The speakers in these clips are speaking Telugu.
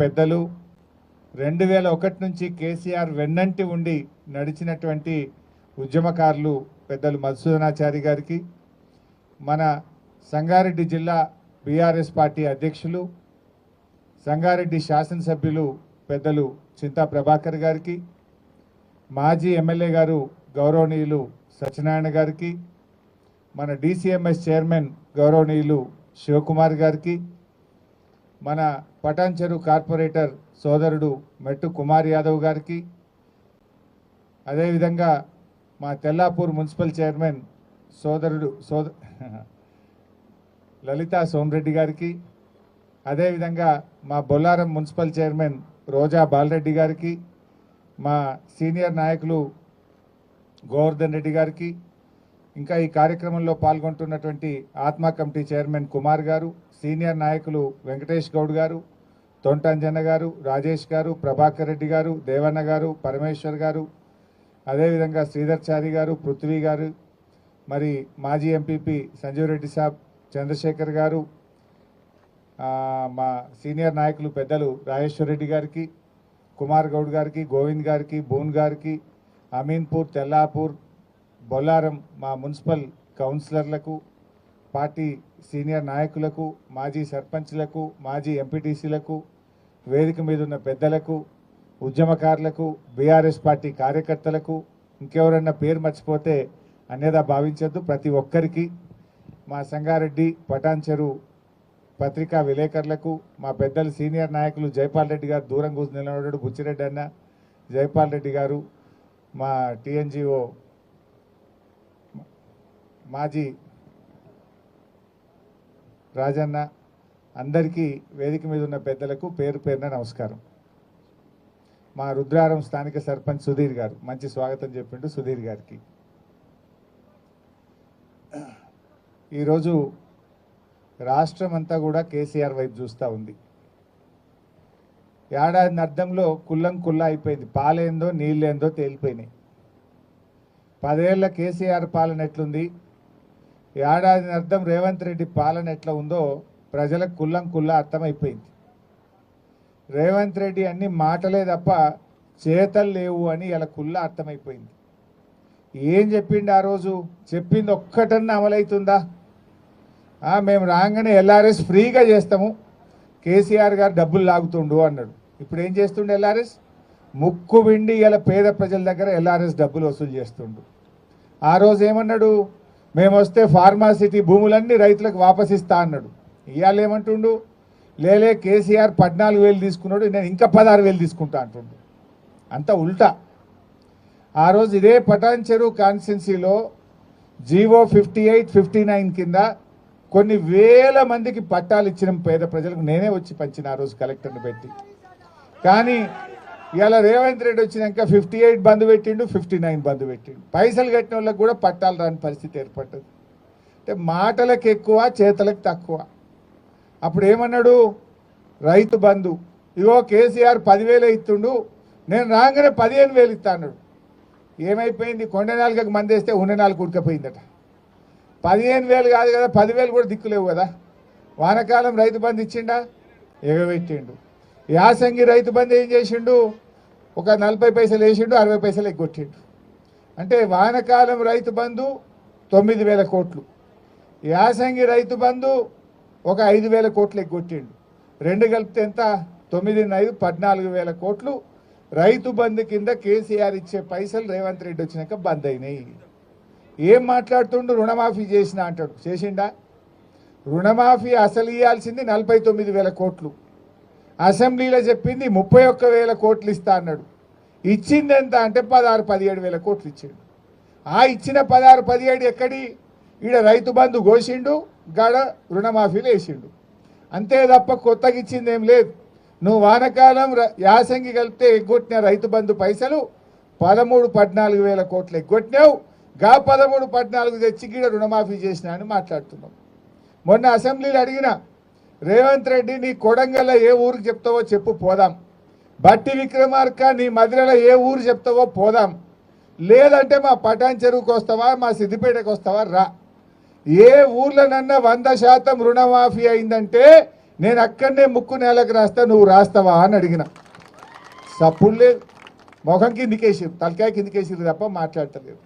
పెద్దలు రెండు వేల ఒకటి నుంచి కేసీఆర్ వెన్నంటి ఉండి నడిచినటువంటి ఉద్యమకారులు పెద్దలు మధుసూదనాచారి గారికి మన సంగారెడ్డి జిల్లా బీఆర్ఎస్ పార్టీ అధ్యక్షులు సంగారెడ్డి శాసనసభ్యులు పెద్దలు చింతా ప్రభాకర్ గారికి మాజీ ఎమ్మెల్యే గారు గౌరవనీయులు సత్యనారాయణ గారికి మన డిసిఎంఎస్ చైర్మన్ గౌరవనీయులు శివకుమార్ గారికి మన పటాన్చెరు కార్పొరేటర్ సోదరుడు మెట్టు కుమార్ యాదవ్ గారికి అదేవిధంగా మా తెల్లాపూర్ మున్సిపల్ చైర్మన్ సోదరుడు సోద లలితా సోమరెడ్డి గారికి అదేవిధంగా మా బొల్లారం మున్సిపల్ చైర్మన్ రోజా బాలరెడ్డి గారికి మా సీనియర్ నాయకులు గోవర్ధన్ రెడ్డి గారికి ఇంకా ఈ కార్యక్రమంలో పాల్గొంటున్నటువంటి ఆత్మ కమిటీ చైర్మన్ కుమార్ గారు సీనియర్ నాయకులు వెంకటేష్ గౌడ్ గారు తొంటంజన్న గారు రాజేష్ గారు ప్రభాకర్ రెడ్డి గారు దేవన్న గారు పరమేశ్వర్ గారు అదేవిధంగా శ్రీధర్ చారి గారు పృథ్వీ గారు మరి మాజీ ఎంపీపీ సంజీవ్ రెడ్డి సాబ్ చంద్రశేఖర్ గారు మా సీనియర్ నాయకులు పెద్దలు రాజేశ్వర్ రెడ్డి గారికి కుమార్ గౌడ్ గారికి గోవింద్ గారికి బూన్ గారికి అమీన్పూర్ తెల్లాపూర్ బొల్లారం మా మున్సిపల్ కౌన్సిలర్లకు పార్టీ సీనియర్ నాయకులకు మాజీ సర్పంచ్లకు మాజీ ఎంపీటీసీలకు వేదిక మీద ఉన్న పెద్దలకు ఉద్యమకారులకు బీఆర్ఎస్ పార్టీ కార్యకర్తలకు ఇంకెవరన్నా పేరు మర్చిపోతే అన్యదా భావించద్దు ప్రతి ఒక్కరికి. మా సంగారెడ్డి పటాన్చెరు పత్రికా విలేకరులకు మా పెద్దలు సీనియర్ నాయకులు జైపాల్ రెడ్డి గారు దూరం కూర్చు నిలబడ్డాడు బుచ్చిరెడ్డి అన్న. జైపాల్ రెడ్డి గారు మా టీఎన్జిఓ మాజీ రాజన్న అందరికీ వేదిక మీద ఉన్న పెద్దలకు పేరు పేరున నమస్కారం. మా రుద్రారం స్థానిక సర్పంచ్ సుధీర్ గారు మంచి స్వాగతం చెప్పిండు సుధీర్ గారికి. ఈరోజు రాష్ట్రం అంతా కూడా కేసీఆర్ వైపు చూస్తూ ఉంది. ఏడాది అర్థంలో కుల్లం కుల్ల అయిపోయింది. పాలేందో నీళ్ళేందో తేలిపోయినాయి. పదేళ్ళ కేసీఆర్ పాలన ఎట్లుంది? ఏడాది అర్థం రేవంత్ రెడ్డి పాలన ఎట్లా ఉందో ప్రజలకు కుల్లం కుల్ల అర్థమైపోయింది. రేవంత్ రెడ్డి అన్ని మాటలే తప్ప చేతలు లేవు అని ఇలా కుల్ల అర్థమైపోయింది. ఏం చెప్పిండు ఆ రోజు? చెప్పింది ఒక్కటన్నా అమలవుతుందా మేము రాగానే ఎల్ఆర్ఎస్ ఫ్రీగా చేస్తాము. కేసీఆర్ గారు డబ్బులు లాగుతుండు అన్నాడు. ఇప్పుడు ఏం చేస్తుండే ఎల్ఆర్ఎస్? ముక్కు విండి ఇలా పేద ప్రజల దగ్గర ఎల్ఆర్ఎస్ డబ్బులు వసూలు చేస్తుండు. ఆ రోజు ఏమన్నాడు? మేము వస్తే ఫార్మాసిటీ భూములన్నీ రైతులకు వాపసిస్తా అన్నాడు. ఇవాళ ఏమంటుండు లేలే కేసీఆర్ పద్నాలుగు వేలు తీసుకున్నాడు నేను ఇంకా పదహారు వేలు తీసుకుంటా అంటుండు. అంతా ఉల్టా. ఆ రోజు ఇదే పటాన్ చెరువు కాన్స్టిట్యున్సీలో GO fifty eight fifty nine కింద కొన్ని వేల మందికి పట్టాలు ఇచ్చిన పేద ప్రజలకు నేనే వచ్చి పంచిన ఆ రోజు కలెక్టర్ని పెట్టి. కానీ ఇవాళ రేవంత్ రెడ్డి వచ్చినాక ఫిఫ్టీ ఎయిట్ బంద్ పెట్టిండు ఫిఫ్టీ నైన్ బంద్ పెట్టిండు. పైసలు కట్టిన వాళ్ళకి కూడా పట్టాలు రాని పరిస్థితి ఏర్పడ్డది. అంటే మాటలకు ఎక్కువ చేతలకు తక్కువ. అప్పుడు ఏమన్నాడు? రైతు బంధు. ఇగో కేసీఆర్ పదివేలు ఇస్తుండు నేను రాగానే పదిహేను వేలు ఇస్తా అన్నాడు. ఏమైపోయింది? కొండ నాలుగకి మంది వేస్తే ఉండ నాలుగు ఉడకపోయిందట. పదిహేను వేలు కాదు కదా పదివేలు కూడా దిక్కులేవు కదా. వానకాలం రైతు బంధు ఇచ్చిండా? ఎగబెట్టిండు. యాసంగి రైతు బంధు ఏం చేసిండు? ఒక నలభై పైసలు వేసిండు అరవై పైసలు ఎగ్గొట్టిండు. అంటే వానకాలం రైతు బంధు తొమ్మిది వేల కోట్లు. యాసంగి రైతు బంధు ఒక ఐదు వేల కోట్లు ఎగ్గొట్టిండు. రెండు కలిపితే ఎంత? తొమ్మిది ఐదు పద్నాలుగు వేల కోట్లు. రైతు బంధు కింద కేసీఆర్ ఇచ్చే పైసలు రేవంత్ రెడ్డి వచ్చినాక బంద్ అయినాయి. ఏం మాట్లాడుతుండు? రుణమాఫీ చేసిన అంటాడు. చేసిండా? రుణమాఫీ అసలు ఇవ్వాల్సింది నలభై తొమ్మిది వేల కోట్లు. అసెంబ్లీలో చెప్పింది ముప్పై ఒక్క వేల కోట్లు ఇస్తా అన్నాడు. ఇచ్చింది ఎంత అంటే పదహారు పదిహేడు వేల కోట్లు ఇచ్చాడు. ఆ ఇచ్చిన పదహారు పదిహేడు ఎక్కడి? ఈడ రైతు బంధు కోసిండు గడ రుణమాఫీలు వేసిండు. అంతే తప్ప కొత్తగా ఇచ్చింది ఏం లేదు. నువ్వు వానకాలం ర- యాసంగి కలిపితే ఎగ్గొట్టిన రైతు బంధు పైసలు పదమూడు పద్నాలుగు వేల కోట్లు ఎగ్గొట్టినావు. గా పదమూడు పద్నాలుగు తెచ్చి గీడ రుణమాఫీ చేసినా అని మాట్లాడుతున్నావు మొన్న అసెంబ్లీలో అడిగిన రేవంత్ రెడ్డి నీ కొడంగల్లో ఏ ఊరికి చెప్తావో చెప్పు పోదాం. బట్టి విక్రమార్క నీ మధురలో ఏ ఊరు చెప్తావో పోదాం. లేదంటే మా పటాన్ చెరువుకి వస్తావా మా సిద్దిపేటకు వస్తావా రా. ఏ ఊర్లోనన్నా వంద శాతం రుణమాఫీ అయిందంటే నేను అక్కడనే ముక్కు నేలకు రాస్తా నువ్వు రాస్తావా అని అడిగిన. సప్పుడు లేదు ముఖం కిందికేసిరు తలకాయ కిందికేసిరు తప్ప మాట్లాడతలేదు.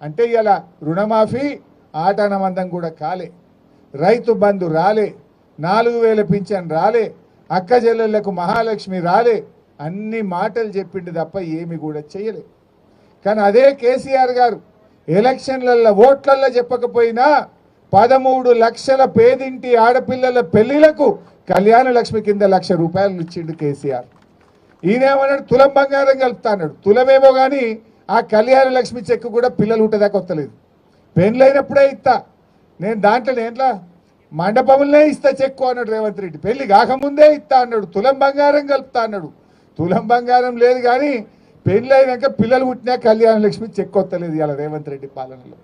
అంటే ఇలా రుణమాఫీ ఆటానమందం కూడా కాలే. రైతు బంధు రాలే. నాలుగు వేల పింఛన్ రాలే అక్క చెల్లెళ్ళకు మహాలక్ష్మి రాలే అన్ని మాటలు చెప్పిండు తప్ప ఏమి కూడా చేయలే కానీ అదే కేసీఆర్ గారు ఎలక్షన్లలో ఓట్లల్లో చెప్పకపోయినా పదమూడు లక్షల పేదింటి ఆడపిల్లల పెళ్ళిలకు కళ్యాణ లక్ష్మి కింద లక్ష రూపాయలు ఇచ్చిండు కేసీఆర్. ఈయనేమన్నాడు? తులం బంగారం కలుపుతాడు తులమేమో కానీ ఆ కళ్యాణ లక్ష్మి చెక్ కూడా పిల్లలు ఉంటుందా కొత్తలేదు పెళ్ళైనప్పుడే ఇస్తా నేను దాంట్లో ఏంట్లా మండపములనే ఇస్తా చెక్కు అన్నాడు రేవంత్ రెడ్డి. పెళ్ళి కాకముందే ఇస్తా అన్నాడు. తులం బంగారం కలుపుతా అన్నాడు. తులం బంగారం లేదు కానీ పెళ్ళైనాక పిల్లలు పుట్టినా కళ్యాణ లక్ష్మి చెక్కు వస్తలేదు ఇలా రేవంత్ రెడ్డి పాలనలో.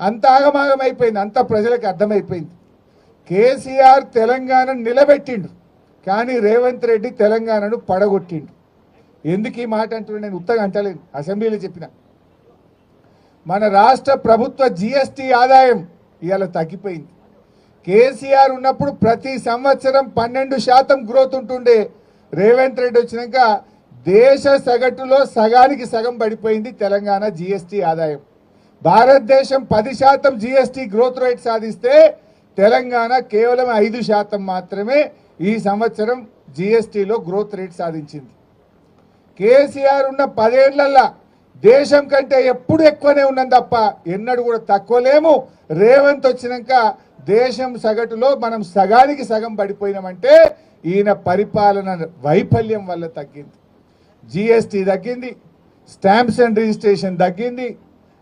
అంత ఆగమాగం అయిపోయింది. అంత ప్రజలకు అర్థమైపోయింది. కేసీఆర్ తెలంగాణ నిలబెట్టిండు. కానీ రేవంత్ రెడ్డి తెలంగాణను పడగొట్టిండు. ఎందుకు ఈ మాట అంటున్నా నేను ఉత్తగా అంటలేను. అసెంబ్లీలో చెప్పిన. మన రాష్ట్ర ప్రభుత్వ జిఎస్టి ఆదాయం ఇవాళ తగ్గిపోయింది. కేసీఆర్ ఉన్నప్పుడు ప్రతి సంవత్సరం పన్నెండు శాతం గ్రోత్ ఉంటుండే. రేవంత్ రెడ్డి వచ్చినాక దేశ సగటులో సగానికి సగం పడిపోయింది తెలంగాణ జిఎస్టీ ఆదాయం. భారతదేశం పది శాతం జిఎస్టీ గ్రోత్ రేట్ సాధిస్తే తెలంగాణ కేవలం ఐదు శాతం మాత్రమే ఈ సంవత్సరం జిఎస్టీలో గ్రోత్ రేట్ సాధించింది. కేసీఆర్ ఉన్న పదేళ్ళల్లా దేశం కంటే ఎప్పుడు ఎక్కువనే ఉన్నాం తప్ప ఎన్నడూ కూడా తక్కువ లేము. రేవంత్ వచ్చినాక దేశం సగటులో మనం సగానికి సగం పడిపోయినామంటే ఈయన పరిపాలన వైఫల్యం వల్ల తగ్గింది. జిఎస్టీ తగ్గింది స్టాంప్స్ అండ్ రిజిస్ట్రేషన్ తగ్గింది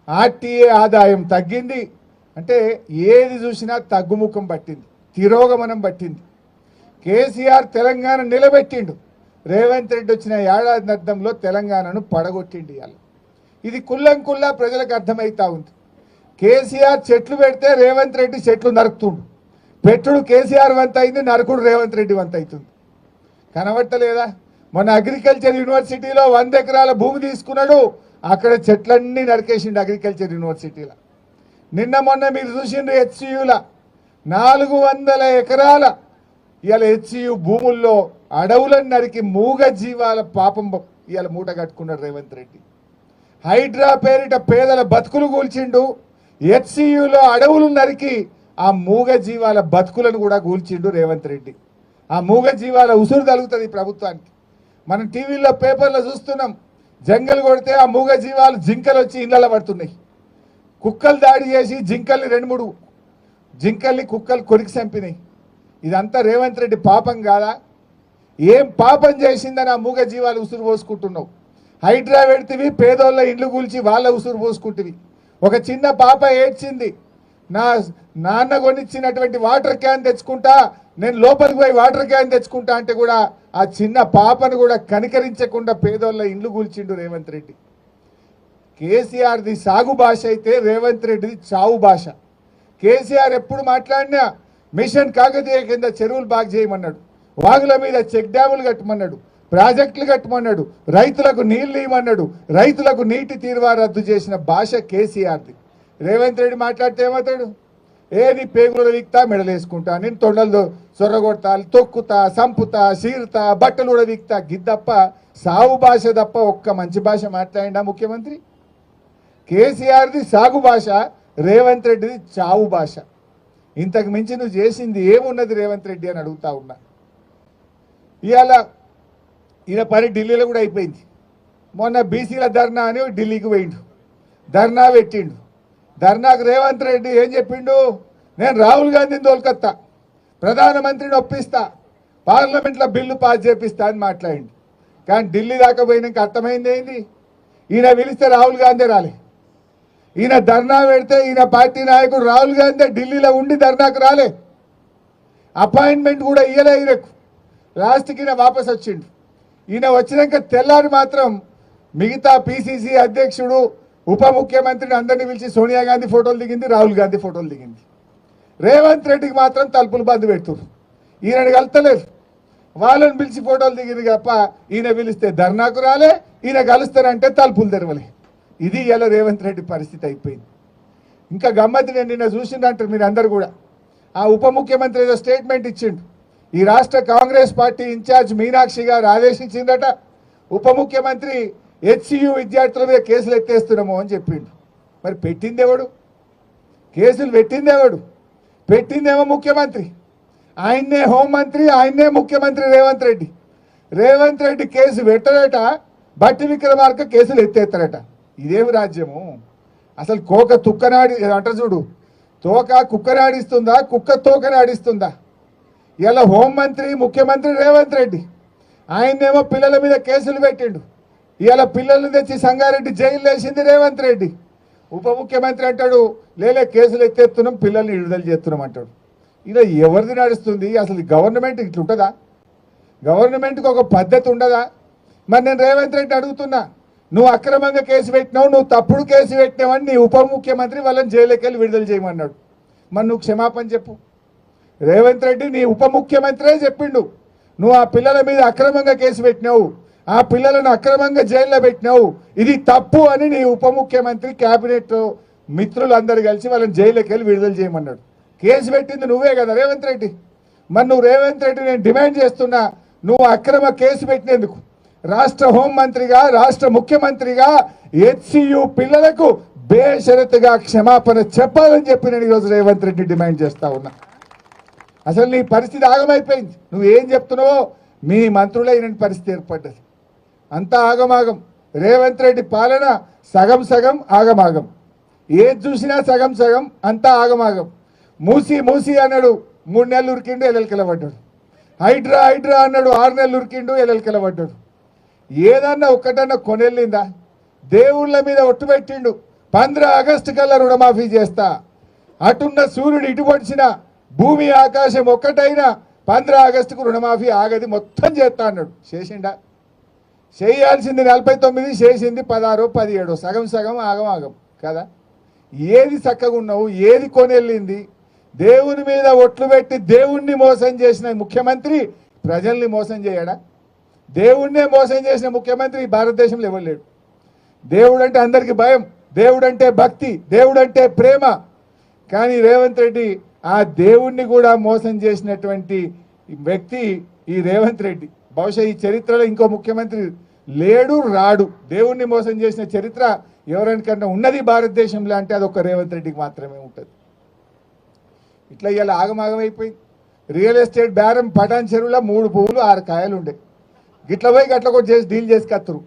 ఆర్టీఏ ఆదాయం తగ్గింది. అంటే ఏది చూసినా తగ్గుముఖం పట్టింది తిరోగమనం పట్టింది. కేసీఆర్ తెలంగాణ నిలబెట్టిండు. రేవంత్ రెడ్డి వచ్చిన ఏడాది అర్థంలో తెలంగాణను పడగొట్టిండు ఇవాళ. ఇది కుల్లం కుల్లా ప్రజలకు అర్థమవుతా ఉంది. కేసీఆర్ చెట్లు పెడితే రేవంత్ రెడ్డి చెట్లు నరుకుతుండు. పెట్టుడు కేసీఆర్ వంత అయింది నరకుడు రేవంత్ రెడ్డి వంత అవుతుంది కనబట్టలేదా మొన్న అగ్రికల్చర్ యూనివర్సిటీలో వంద ఎకరాల భూమి తీసుకున్నాడు. అక్కడ చెట్లన్నీ నరికేసిండు అగ్రికల్చర్ యూనివర్సిటీలో. నిన్న మొన్న మీరు చూసిండ్రు హెచ్సియుల. నాలుగు వందల ఎకరాల ఇవాళ హెచ్సియు భూముల్లో అడవులను నరికి మూగ జీవాల పాపం ఇవాళ మూట కట్టుకున్నాడు రేవంత్ రెడ్డి. హైడ్రా పేరిట పేదల బతుకులు కూల్చిండు. హెచ్సియులో అడవులు నరికి ఆ మూగ జీవాల బతుకులను కూడా కూల్చిండు రేవంత్ రెడ్డి. ఆ మూగ జీవాల ఉసురు తగులుతుంది ప్రభుత్వానికి. మనం టీవీల్లో పేపర్లో చూస్తున్నాం జంగల్ కొడితే ఆ మూగ జీవాలు జింకలు వచ్చి ఇళ్ళలో పడుతున్నాయి. కుక్కలు దాడి చేసి జింకల్ని రెండు మూడు జింకల్ని కుక్కలు కొరికి చంపినాయి. ఇదంతా రేవంత్ రెడ్డి పాపం కాదా? ఏం పాపం చేసిందని ఆ మూగ జీవాలు ఉసురు పోసుకుంటున్నావు? హైడ్రా పెడితివి పేదోళ్ళ ఇండ్లు కూల్చి వాళ్ళ ఉసురు పోసుకుంటువి. ఒక చిన్న పాప ఏడ్చింది. నా నాన్న కొనిచ్చినటువంటి వాటర్ క్యాన్ తెచ్చుకుంటా నేను లోపలికి పోయి వాటర్ క్యాన్ తెచ్చుకుంటా అంటే కూడా ఆ చిన్న పాపను కూడా కనికరించకుండా పేదోళ్ళ ఇండ్లు కూల్చిండు రేవంత్ రెడ్డి. కేసీఆర్ది సాగు భాష అయితే రేవంత్ రెడ్డిది చావు భాష. కేసీఆర్ ఎప్పుడు మాట్లాడినా మిషన్ కాకతీయ కింద చెరువులు బాగు చేయమన్నాడు. వాగుల మీద చెక్ డ్యాములు కట్టమన్నాడు. ప్రాజెక్టులు కట్టమన్నాడు రైతులకు నీళ్ళు ఇవ్వమన్నాడు రైతులకు నీటి తీరువా రద్దు చేసిన భాష కేసీఆర్ది. రేవంత్ రెడ్డి మాట్లాడితే ఏమవుతాడు? ఏది పేగులు విక్తా మెడలేసుకుంటా నేను తొండలు సొర్రగొడతా తొక్కుతా సంపుతా సీరుతా బట్టలు కూడా విక్తా గిద్దప్ప సాగు భాష తప్ప ఒక్క మంచి భాష మాట్లాడిండా ముఖ్యమంత్రి? కేసీఆర్ది సాగు భాష రేవంత్ రెడ్డిది చావు భాష. ఇంతకు మించి నువ్వు చేసింది ఏమున్నది రేవంత్ రెడ్డి అని అడుగుతా ఉన్నా. ఇవాళ ఈయన పని ఢిల్లీలో కూడా అయిపోయింది. మొన్న బీసీల ధర్నా అని ఢిల్లీకి పోయిండు. ధర్నా పెట్టిండు. ధర్నాకు రేవంత్ రెడ్డి ఏం చెప్పిండు? నేను రాహుల్ గాంధీని తోలుకొత్తా. ప్రధానమంత్రిని ఒప్పిస్తా. పార్లమెంట్లో బిల్లు పాస్ చేపిస్తా అని మాట్లాడిండు. కానీ ఢిల్లీ దాకా పోయినాక అర్థమైంది ఏంది? ఈయన పిలిస్తే రాహుల్ గాంధీ రాలే. ఈయన ధర్నా పెడితే ఈయన పార్టీ నాయకుడు రాహుల్ గాంధీ ఢిల్లీలో ఉండి ధర్నాకు రాలే. అపాయింట్మెంట్ కూడా ఇయ్యలే ఈయనకు. లాస్ట్కి ఈయన వాపస్ వచ్చిండు ఈయన వచ్చినాక తెల్లారి మాత్రం మిగతా పిసిసి అధ్యక్షుడు ఉప ముఖ్యమంత్రిని అందరినీ పిలిచి సోనియా గాంధీ ఫోటోలు దిగింది రాహుల్ గాంధీ ఫోటోలు దిగింది. రేవంత్ రెడ్డికి మాత్రం తలుపులు బంద్ పెడుతున్నారు ఈయన కలతలేదు వాళ్ళని పిలిచి ఫోటోలు దిగింది తప్ప ఈయన పిలిస్తే ధర్నాకు రాలే ఈయన కలుస్తారంటే తలుపులు తెరవలే. ఇది ఇలా రేవంత్ రెడ్డి పరిస్థితి అయిపోయింది. ఇంకా గమ్మత్తు నేను నిన్న చూసిందంటారు మీరు అందరు కూడా. ఆ ఉప ముఖ్యమంత్రి ఏదో స్టేట్మెంట్ ఇచ్చిండు. ఈ రాష్ట్ర కాంగ్రెస్ పార్టీ ఇన్ఛార్జ్ మీనాక్షి గారు ఆదేశించిందట ఉప ముఖ్యమంత్రి హెచ్సియు విద్యార్థుల మీద కేసులు ఎత్తేస్తున్నాము అని చెప్పిండు. మరి పెట్టింది ఎవడు? కేసులు పెట్టిందేవడు పెట్టిందేమో ముఖ్యమంత్రి. ఆయన్నే హోంమంత్రి ఆయన్నే ముఖ్యమంత్రి రేవంత్ రెడ్డి. రేవంత్ రెడ్డి కేసు పెట్టడట బట్టి విక్రమార్క కేసులు ఎత్తేస్తారట ఇదేమి రాజ్యము? అసలు కోక తుక్కనాడి అంట చూడు తోక కుక్కనాడిస్తుందా కుక్క తోకనాడిస్తుందా? ఇలా హోంమంత్రి ముఖ్యమంత్రి రేవంత్ రెడ్డి ఆయనేమో పిల్లల మీద కేసులు పెట్టిండు. ఇవాళ పిల్లల్ని తెచ్చి సంగారెడ్డి జైలు వేసింది రేవంత్ రెడ్డి. ఉప ముఖ్యమంత్రి అంటాడు లేలే కేసులు ఎత్తేస్తున్నాం పిల్లల్ని విడుదల చేస్తున్నాం అంటాడు. ఇలా ఎవరిది నడుస్తుంది? అసలు గవర్నమెంట్ ఇట్లుంటుందా గవర్నమెంట్కి ఒక పద్ధతి ఉండదా? మరి నేను రేవంత్ రెడ్డి అడుగుతున్నా నువ్వు అక్రమంగా కేసు పెట్టినావు నువ్వు తప్పుడు కేసు పెట్టినావని నీ ఉప ముఖ్యమంత్రి వాళ్ళని జైలుకెళ్ళి విడుదల చేయమన్నాడు. మరి నువ్వు క్షమాపణ చెప్పు. రేవంత్ రెడ్డి నీ ఉప ముఖ్యమంత్రే చెప్పిండు. నువ్వు ఆ పిల్లల మీద అక్రమంగా కేసు పెట్టినావు. ఆ పిల్లలను అక్రమంగా జైల్లో పెట్టినావు. ఇది తప్పు అని నీ ఉప ముఖ్యమంత్రి కేబినెట్ మిత్రులు అందరు కలిసి వాళ్ళని జైలుకి వెళ్ళి విడుదల చేయమన్నాడు. కేసు పెట్టింది నువ్వే కదా రేవంత్ రెడ్డి. మరి నువ్వు రేవంత్ రెడ్డి నేను డిమాండ్ చేస్తున్నా నువ్వు అక్రమ కేసు పెట్టినందుకు. రాష్ట్ర హోంమంత్రిగా రాష్ట్ర ముఖ్యమంత్రిగా హెచ్సియు పిల్లలకు బేషరతుగా క్షమాపణ చెప్పాలని చెప్పి నేను ఈరోజు రేవంత్ రెడ్డి డిమాండ్ చేస్తా ఉన్నా. అసలు నీ పరిస్థితి ఆగమైపోయింది. నువ్వు ఏం చెప్తున్నావో మీ మంత్రులైన పరిస్థితి ఏర్పడ్డది. అంతా ఆగమాగం. రేవంత్ రెడ్డి పాలన సగం సగం ఆగమాగం. ఏది చూసినా సగం సగం అంతా ఆగమాగం. మూసి మూసి అన్నాడు మూడు నెలలు ఉరికిండు ఎల్లెలకెల పడ్డాడు. హైడ్రా హైడ్రా అన్నాడు ఆరు నెలలు ఉరికిండు ఎల్లెలకెల పడ్డాడు. ఏదన్నా ఒక్కటన్నా కొనెళ్ళిందా? దేవుళ్ళ మీద ఒట్టు పెట్టిండు. పంద్ర ఆగస్టు కల్లా రుణమాఫీ చేస్తా. అటున్న సూర్యుడు ఇటు పొడిచిన భూమి ఆకాశం ఒక్కటైనా పంద్ర ఆగస్టుకు రుణమాఫీ ఆగది మొత్తం చేస్తా అన్నాడు. చేసిండా? చేయాల్సింది నలభై తొమ్మిది చేసింది పదహారు పదిహేడు. సగం సగం ఆగం ఆగం. కదా? ఏది చక్కగా ఉన్నావు ఏది కొనెళ్ళింది? దేవుని మీద ఒట్లు పెట్టి దేవుణ్ణి మోసం చేసిన ముఖ్యమంత్రి ప్రజల్ని మోసం చేయడా? దేవుణ్ణే మోసం చేసిన ముఖ్యమంత్రి భారతదేశంలో ఎవరు లేడు? దేవుడు అంటే అందరికి భయం దేవుడంటే భక్తి దేవుడంటే ప్రేమ. కానీ రేవంత్ రెడ్డి ఆ దేవుణ్ణి కూడా మోసం చేసినటువంటి వ్యక్తి ఈ రేవంత్ రెడ్డి. బహుశా ఈ చరిత్రలో ఇంకో ముఖ్యమంత్రి లేడు రాడు. దేవుణ్ణి మోసం చేసిన చరిత్ర ఎవరికన్నా ఉన్నది భారతదేశంలో అంటే అది ఒక రేవంత్ రెడ్డికి మాత్రమే ఉంటుంది. ఇట్లా ఇలా ఆగమాగమైపోయింది. రియల్ ఎస్టేట్ బేరం పటాన్ చెరువులో మూడు పువ్వులు ఆరు కాయలు ఉండే. గిట్ల పోయి గట్ల కూడా చేసి డీల్ చేసి కత్తురు.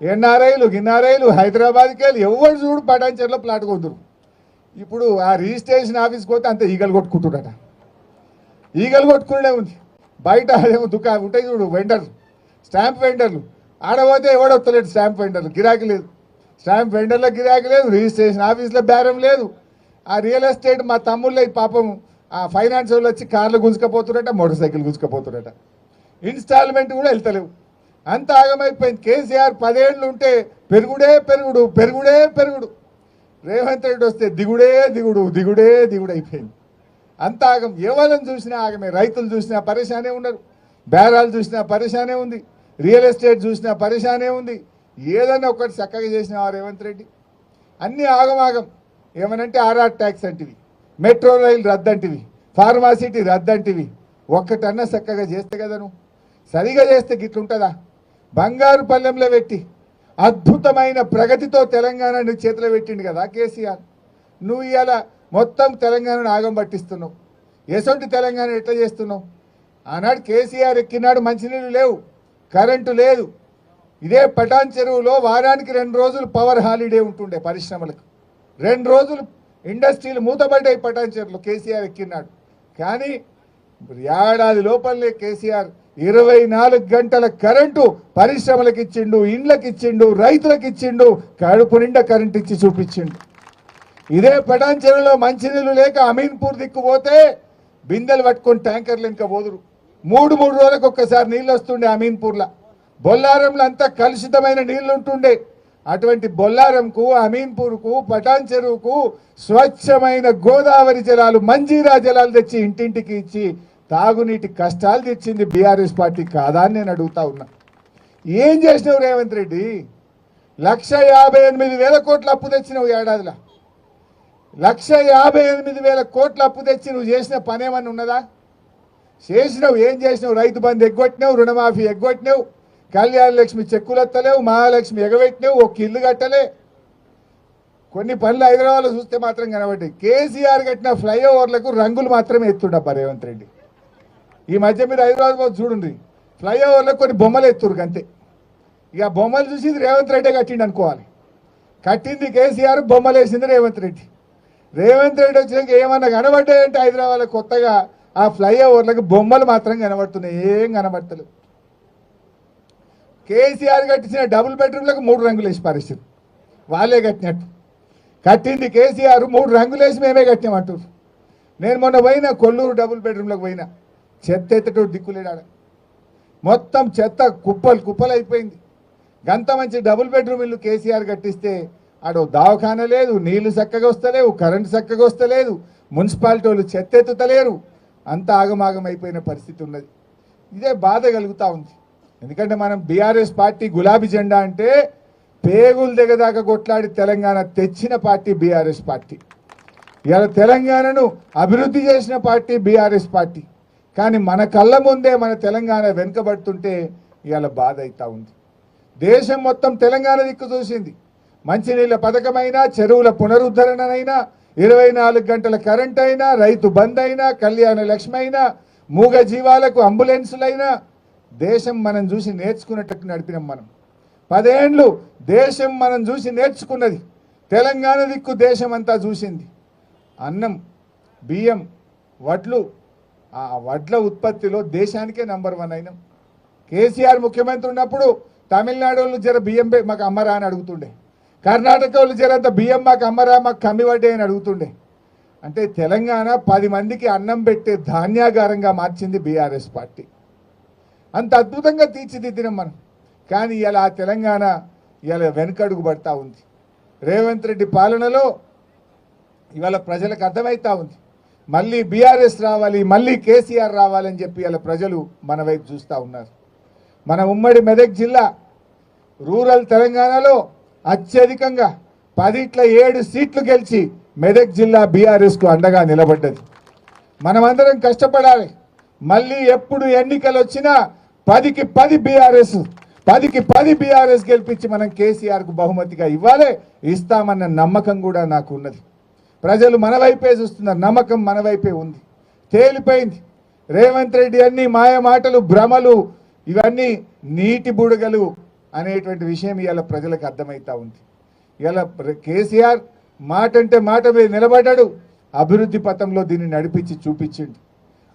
ఎన్ఆర్ఐలు గిన్ఆర్ఐలు హైదరాబాద్కి వెళ్ళి ఎవరు చూడు పటాన్ చెరువులో ప్లాట్ కొద్దురు ఇప్పుడు ఆ రిజిస్ట్రేషన్ ఆఫీస్కి పోతే అంత ఈగలు కొట్టుకుంటుడట. ఈగలు కొట్టుకునే ఉంది. బయట ఏమో దుకా ఉంటాయి చూడు వెండర్ స్టాంప్ వెండర్లు ఆడపోతే ఎవడొత్తలేడు స్టాంప్ వెండర్లు గిరాకీ లేదు. స్టాంప్ వెండర్ల గిరాకీ లేదు రిజిస్ట్రేషన్ ఆఫీస్లో బేరం లేదు. ఆ రియల్ ఎస్టేట్ మా తమ్ముళ్ళ పాపం ఆ ఫైనాన్స్ వాళ్ళు వచ్చి కార్లు గుంజుకపోతున్నట మోటార్ సైకిల్ గుంజుకపోతున్నట ఇన్స్టాల్మెంట్ కూడా వెళ్తలేవు. అంత ఆగమైపోయింది. కేసీఆర్ పదేళ్ళు ఉంటే పెరుగుడే పెరుగుడు పెరుగుడే పెరుగుడు. రేవంత్ రెడ్డి వస్తే దిగుడే దిగుడు దిగుడే దిగుడు అయిపోయింది. అంత ఆగం. ఎవరిని చూసినా ఆగమే. రైతులు చూసినా పరేషానే ఉన్నారు బేరాలు చూసినా పరేషానే ఉంది. రియల్ ఎస్టేట్ చూసినా పరేషానే ఉంది. ఏదైనా ఒకటి చక్కగా చేసినా రేవంత్ రెడ్డి? అన్నీ ఆగమాగం ఏమనంటే ఆర్ఆర్ ట్యాక్స్ అంటివి. మెట్రో రైలు రద్దంటివి. ఫార్మాసిటీ రద్దంటివి. ఒక్కటన్నా చక్కగా చేస్తే కదా నువ్వు? సరిగా చేస్తే గిట్లుంటుందా? బంగారు పల్లెంలో పెట్టి అద్భుతమైన ప్రగతితో తెలంగాణను చేతిలో పెట్టిండు కదా కేసీఆర్. నువ్వు ఇవాళ మొత్తం తెలంగాణను ఆగం పట్టిస్తున్నావు. ఎసొంటి తెలంగాణ ఎట్లా చేస్తున్నావు? ఆనాడు కేసీఆర్ ఎక్కినాడు మంచినీళ్ళు లేవు కరెంటు లేదు. ఇదే పటాన్ చెరువులో వారానికి రెండు రోజులు పవర్ హాలిడే ఉంటుండే పరిశ్రమలకు. రెండు రోజులు ఇండస్ట్రీలు మూతబడ్డాయి పటాన్ చెరువులో కేసీఆర్ ఎక్కినాడు. కానీ ఏడాది లోపలనే కేసీఆర్ ఇరవై నాలుగు గంటల కరెంటు పరిశ్రమలకు ఇచ్చిండు ఇండ్లకు ఇచ్చిండు రైతులకు ఇచ్చిండు కడుపు నిండా కరెంట్ ఇచ్చి చూపించిండు. ఇదే పటాన్ చెరువులో మంచినీళ్ళు లేక అమీన్పూర్ దిక్కుపోతే బిందెలు పట్టుకొని ట్యాంకర్లు ఇంకా పోదురు. మూడు మూడు రోజులకు ఒక్కసారి నీళ్ళు వస్తుండే అమీన్పూర్లో. బొల్లారంలో అంతా కలుషితమైన నీళ్ళు ఉంటుండే అటువంటి బొల్లారంకు అమీన్పూర్కు పటాన్ చెరువుకు స్వచ్ఛమైన గోదావరి జలాలు మంజీరా జలాలు తెచ్చి ఇంటింటికి ఇచ్చి తాగునీటి కష్టాలు తెచ్చింది బీఆర్ఎస్ పార్టీ కాదా అని నేను అడుగుతా ఉన్నా. ఏం చేసినావు రేవంత్ రెడ్డి? లక్ష యాభై ఎనిమిది వేల కోట్ల అప్పు తెచ్చినావు ఏడాదిలో. లక్ష యాభై ఎనిమిది వేల కోట్ల అప్పు తెచ్చి నువ్వు చేసిన పనేమన్నా ఉన్నదా? చేసినావు ఏం చేసినావు? రైతు బంధు ఎగ్గొట్టినావు రుణమాఫీ ఎగ్గొట్టినావు కళ్యాణ లక్ష్మి చెక్కులు ఎత్తలేవు మహాలక్ష్మి ఎగబెట్టినావు ఒక ఇల్లు కట్టలే. కొన్ని పనులు హైదరాబాద్లో చూస్తే మాత్రం కనబడ్డాయి. కేసీఆర్ కట్టిన ఫ్లైఓవర్లకు రంగులు మాత్రమే ఎత్తుండబ్బా రేవంత్ రెడ్డి. ఈ మధ్య మీరు హైదరాబాద్ చూడండి. ఫ్లైఓవర్లో కొన్ని బొమ్మలు ఎత్తురు అంతే ఇక బొమ్మలు చూసి రేవంత్ రెడ్డి కట్టిండి అనుకోవాలి. కట్టింది కేసీఆర్ బొమ్మలు వేసింది రేవంత్ రెడ్డి. రేవంత్ రెడ్డి వచ్చినాక ఏమన్నా కనబడ్డాయంటే హైదరాబాద్లో కొత్తగా ఆ ఫ్లైఓవర్లకు బొమ్మలు మాత్రం కనబడుతున్నాయి. ఏం కనబడతలేవు. కేసీఆర్ కట్టించిన డబుల్ బెడ్రూమ్లకు మూడు రంగులు వేసి పరిస్థితి వాళ్ళే కట్టినట్టు. కట్టింది కేసీఆర్ మూడు రంగులు వేసి మేమే కట్టామంటారు నేను మొన్న పోయినా కొల్లూరు డబుల్ బెడ్రూమ్లోకి పోయినా. చెత్త ఎత్తటోడు దిక్కులేడాడు. మొత్తం చెత్త కుప్పలు కుప్పలు అయిపోయింది గంత మంచి డబుల్ బెడ్రూమ్ ఇల్లు కేసీఆర్ కట్టిస్తే ఆడు దవాఖాన లేదు నీళ్ళు చక్కగా వస్తలేవు కరెంటు చక్కగా వస్తలేదు మున్సిపాలిటీ వాళ్ళు చెత్త ఎత్తుతలేరు. అంత ఆగమాగం అయిపోయిన పరిస్థితి ఉన్నది. ఇదే బాధ కలుగుతూ ఉంది. ఎందుకంటే మనం బీఆర్ఎస్ పార్టీ గులాబీ జెండా అంటే పేగులు దిగదాకా కొట్లాడి తెలంగాణ తెచ్చిన పార్టీ బీఆర్ఎస్ పార్టీ. ఇవాళ తెలంగాణను అభివృద్ధి చేసిన పార్టీ బీఆర్ఎస్ పార్టీ. కానీ మన కళ్ళ ముందే మన తెలంగాణ వెనుకబడుతుంటే ఇవాళ బాధ అవుతూ ఉంది. దేశం మొత్తం తెలంగాణ దిక్కు చూసింది. మంచినీళ్ళ పథకమైనా చెరువుల పునరుద్ధరణనైనా ఇరవై నాలుగు గంటల కరెంట్ అయినా రైతు బంద్ అయినా కళ్యాణ లక్ష్మి అయినా మూగ జీవాలకు అంబులెన్సులైనా దేశం మనం చూసి నేర్చుకున్నట్టు నడిపినాం మనం. పదేండ్లు దేశం మనం చూసి నేర్చుకున్నది. తెలంగాణ దిక్కు దేశం అంతా చూసింది. అన్నం బియ్యం వడ్లు ఆ వడ్ల ఉత్పత్తిలో దేశానికే నంబర్ వన్ అయినాం. కేసీఆర్ ముఖ్యమంత్రి ఉన్నప్పుడు తమిళనాడు వాళ్ళు జర బియ్యం మాకు అమ్మరా అని అడుగుతుండే. కర్ణాటక వాళ్ళు జరంత బియ్యం మాకు అమ్మరా మాకు కమ్మి వడ్డే అని అడుగుతుండే. అంటే తెలంగాణ పది మందికి అన్నం పెట్టే ధాన్యాగారంగా మార్చింది బీఆర్ఎస్ పార్టీ. అంత అద్భుతంగా తీర్చిదిద్దినాం మనం. కానీ ఇలా ఆ తెలంగాణ ఇలా వెనుకడుగు పడతా ఉంది. రేవంత్ రెడ్డి పాలనలో ఇవాళ ప్రజలకు అర్థమవుతా ఉంది. మళ్ళీ బీఆర్ఎస్ రావాలి మళ్ళీ కేసీఆర్ రావాలని చెప్పి అలా ప్రజలు మన వైపు చూస్తూ ఉన్నారు. మన ఉమ్మడి మెదక్ జిల్లా రూరల్ తెలంగాణలో అత్యధికంగా పదిట్ల ఏడు సీట్లు గెలిచి మెదక్ జిల్లా బీఆర్ఎస్కు అండగా నిలబడ్డది. మనమందరం కష్టపడాలి. మళ్ళీ ఎప్పుడు ఎన్నికలు వచ్చినా పదికి పది బీఆర్ఎస్ పదికి పది బీఆర్ఎస్ గెలిపించి మనం కేసీఆర్కు బహుమతిగా ఇవ్వాలి ఇస్తామన్న నమ్మకం కూడా నాకు ఉన్నది ప్రజలు మన వైపే చూస్తున్నారు. నమ్మకం మన వైపే ఉంది. తేలిపోయింది. రేవంత్ రెడ్డి అన్ని మాయమాటలు భ్రమలు ఇవన్నీ నీటి బుడగలు అనేటువంటి విషయం ఇవాళ ప్రజలకు అర్థమవుతా ఉంది. ఇవాళ కేసీఆర్ మాట అంటే మాట మీద నిలబడ్డాడు. అభివృద్ధి పథంలో దీన్ని నడిపించి చూపించిండు.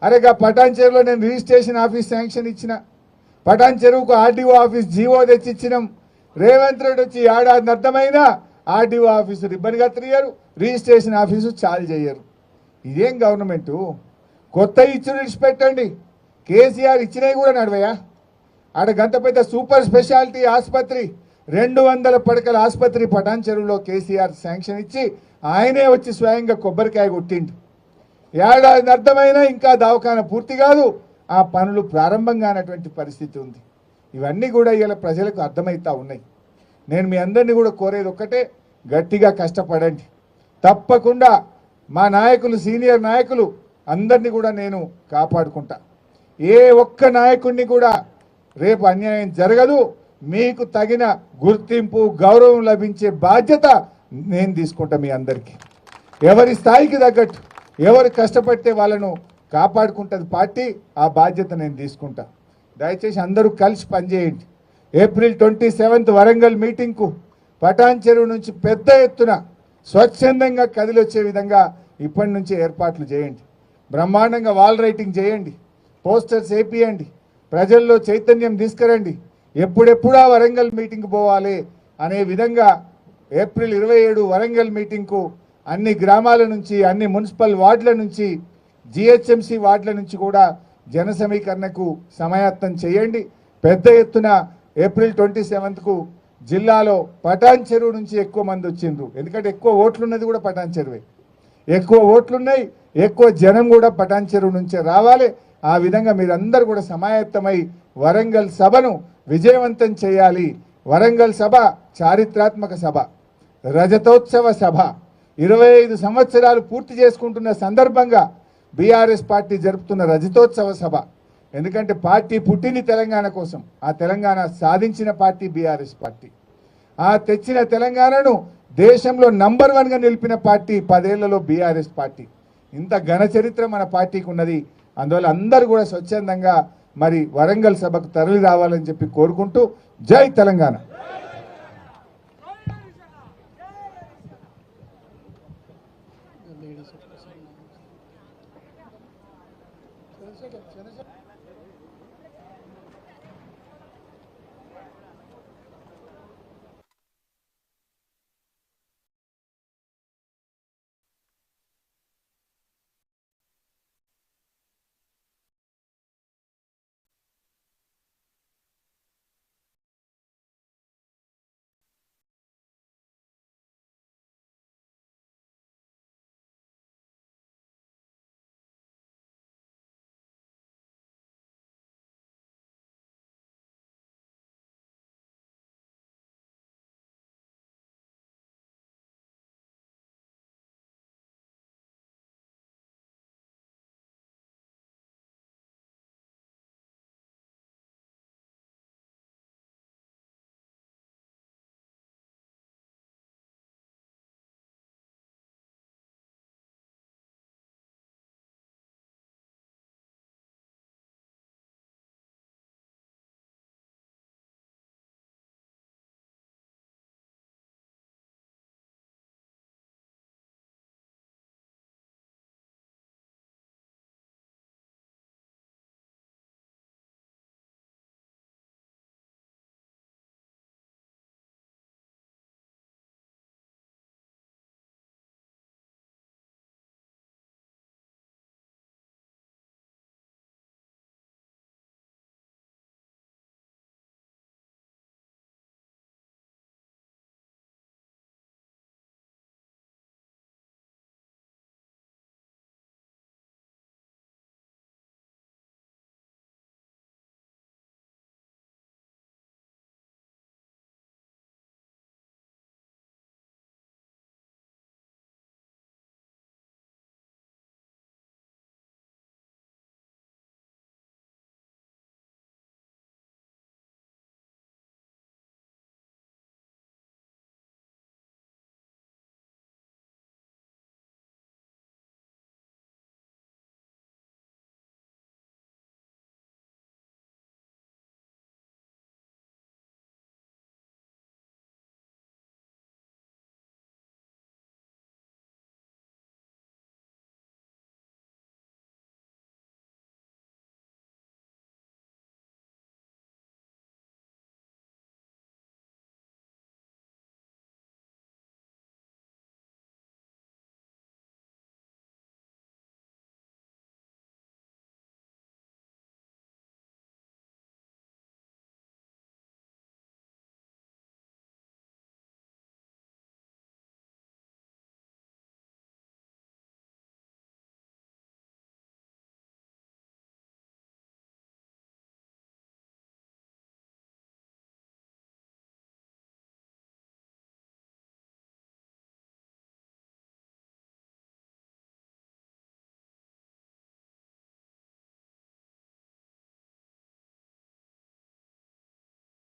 అరేగా పటాన్ చెరువులో నేను రిజిస్ట్రేషన్ ఆఫీస్ శాంక్షన్ ఇచ్చిన. పటాన్ చెరువుకు ఆర్డీఓ ఆఫీస్ జీవో తెచ్చిచ్చినాం. రేవంత్ రెడ్డి వచ్చి ఏడాది అర్థమైనా ఆర్డీఓ ఆఫీసు రిబ్బన్ కత్తిరియరు రిజిస్ట్రేషన్ ఆఫీసు చాలు చేయరు. ఇదేం గవర్నమెంటు? కొత్త ఇచ్చిన విడిచిపెట్టండి. కేసీఆర్ ఇచ్చినవి కూడా నడవయా? ఆడ గంత పెద్ద సూపర్ స్పెషాలిటీ ఆసుపత్రి రెండు వందల పడకల ఆసుపత్రి పటాన్ చెరువులో కేసీఆర్ శాంక్షన్ ఇచ్చి ఆయనే వచ్చి స్వయంగా కొబ్బరికాయ కొట్టిండు. ఏడాది అర్థమైనా ఇంకా దవాఖాన పూర్తి కాదు. ఆ పనులు ప్రారంభం కానటువంటి పరిస్థితి ఉంది. ఇవన్నీ కూడా ఇలా ప్రజలకు అర్థమవుతా ఉన్నాయి. నేను మీ అందరినీ కూడా కోరేది ఒక్కటే గట్టిగా కష్టపడండి. తప్పకుండా మా నాయకులు సీనియర్ నాయకులు అందరినీ కూడా నేను కాపాడుకుంటా. ఏ ఒక్క నాయకుడిని కూడా రేపు అన్యాయం జరగదు. మీకు తగిన గుర్తింపు గౌరవం లభించే బాధ్యత నేను తీసుకుంటా మీ అందరికీ. ఎవరి స్థాయికి తగ్గట్టు ఎవరు కష్టపడితే వాళ్ళను కాపాడుకుంటుంది పార్టీ ఆ బాధ్యత నేను తీసుకుంటా. దయచేసి అందరూ కలిసి పనిచేయండి. ఏప్రిల్ ట్వంటీ సెవెంత్ వరంగల్ మీటింగ్కు పటాన్ చెరువు నుంచి పెద్ద ఎత్తున స్వచ్ఛందంగా కదిలొచ్చే విధంగా ఇప్పటి నుంచి ఏర్పాట్లు చేయండి. బ్రహ్మాండంగా వాల్ రైటింగ్ చేయండి. పోస్టర్స్ వేపియండి. ప్రజల్లో చైతన్యం తీసుకురండి. ఎప్పుడెప్పుడా వరంగల్ మీటింగ్ పోవాలి అనే విధంగా ఏప్రిల్ ఇరవై ఏడు వరంగల్ మీటింగ్కు అన్ని గ్రామాల నుంచి అన్ని మున్సిపల్ వార్డుల నుంచి జిహెచ్ఎంసి వార్డుల నుంచి కూడా జన సమీకరణకు సమాయత్తం చేయండి. పెద్ద ఎత్తున ఏప్రిల్ ట్వంటీ సెవెంత్కు జిల్లాలో పటాన్ చెరువు నుంచి ఎక్కువ మంది వచ్చిండ్రు. ఎందుకంటే ఎక్కువ ఓట్లున్నది కూడా పటాన్ చెరువే. ఎక్కువ ఓట్లున్నాయి ఎక్కువ జనం కూడా పటాన్ చెరువు నుంచే రావాలి. ఆ విధంగా మీరందరూ కూడా సమాయత్తమై వరంగల్ సభను విజయవంతం చేయాలి. వరంగల్ సభ చారిత్రాత్మక సభ రజతోత్సవ సభ. ఇరవై ఐదు సంవత్సరాలు పూర్తి చేసుకుంటున్న సందర్భంగా బీఆర్ఎస్ పార్టీ జరుపుతున్న రజతోత్సవ సభ. ఎందుకంటే పార్టీ పుట్టింది తెలంగాణ కోసం. ఆ తెలంగాణ సాధించిన పార్టీ బీఆర్ఎస్ పార్టీ. ఆ తెచ్చిన తెలంగాణను దేశంలో నంబర్ వన్గా నిలిపిన పార్టీ పదేళ్ళలో బీఆర్ఎస్ పార్టీ. ఇంత ఘన చరిత్ర మన పార్టీకి ఉన్నది. అందువల్ల అందరూ కూడా స్వచ్ఛందంగా మరి వరంగల్ సభకు తరలి రావాలని చెప్పి కోరుకుంటూ జై తెలంగాణ.